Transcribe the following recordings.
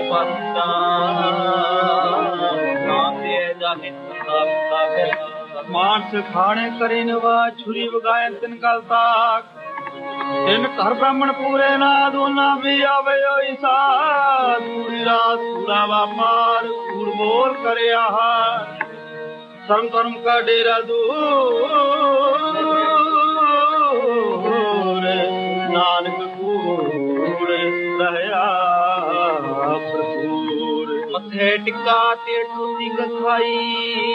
ਪਾਸਾ ਨਾ ਤੇ ਜਾਹੇ ਸੰਦਾ ਵਿਤਾ ਮਾਨਸ ਖਾਣੇ ਕਰੇ ਨਵਾ ਛੁਰੀ ਵਗਾਏ ਤਿਨ ਗਲ ਤਾਕ। ਤਿਨ ਘਰ ਬ੍ਰਾਹਮਣ ਪੂਰੇ ਨਾ ਦੋਨਾ ਵੀ ਆਵੇ ਈਸਾ ਪੂਰੀ ਰਾਤ ਪੂਰਾ ਵਾ ਮਾਰ ਕੂੜ ਬੋਲ ਕਰਿਆ ਸਰਮ ਕਰਮ ਕਾ ਡੇਰਾ ਦੂਰ। ਨਾਨਕ ਕੂੜ ਰਹਿਆ सेठ का तेठुति गखाई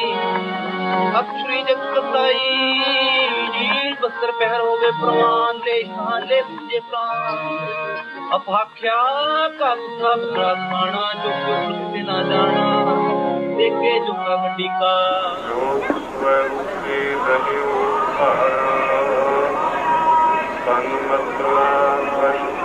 अक्षरी जग कसाई नील बस्त्र पहर हो गए प्रमाण ले शान ले तुझे प्राण। अपाख्या का सब ब्राह्मणा जो कुछ से ना जाना। देखे जो कबड्डी का तन मतलब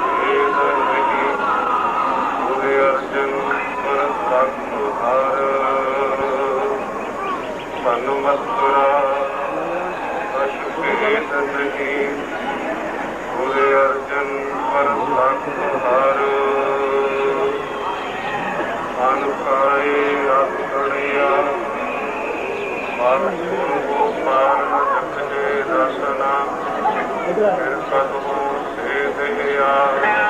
ਦਰਸ਼ਨਾ। ਫਿਰ ਕਦਮੋ ਸੇ ਦਇਆ Thank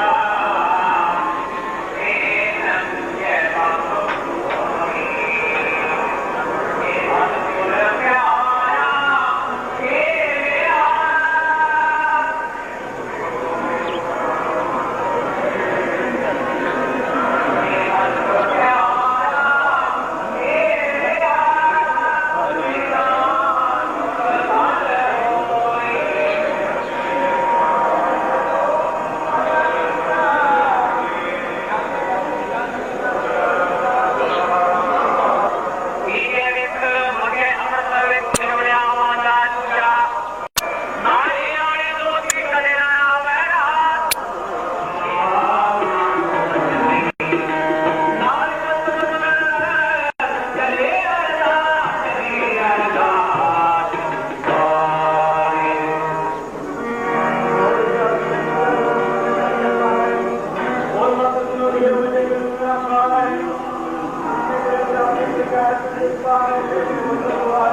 Thank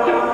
you.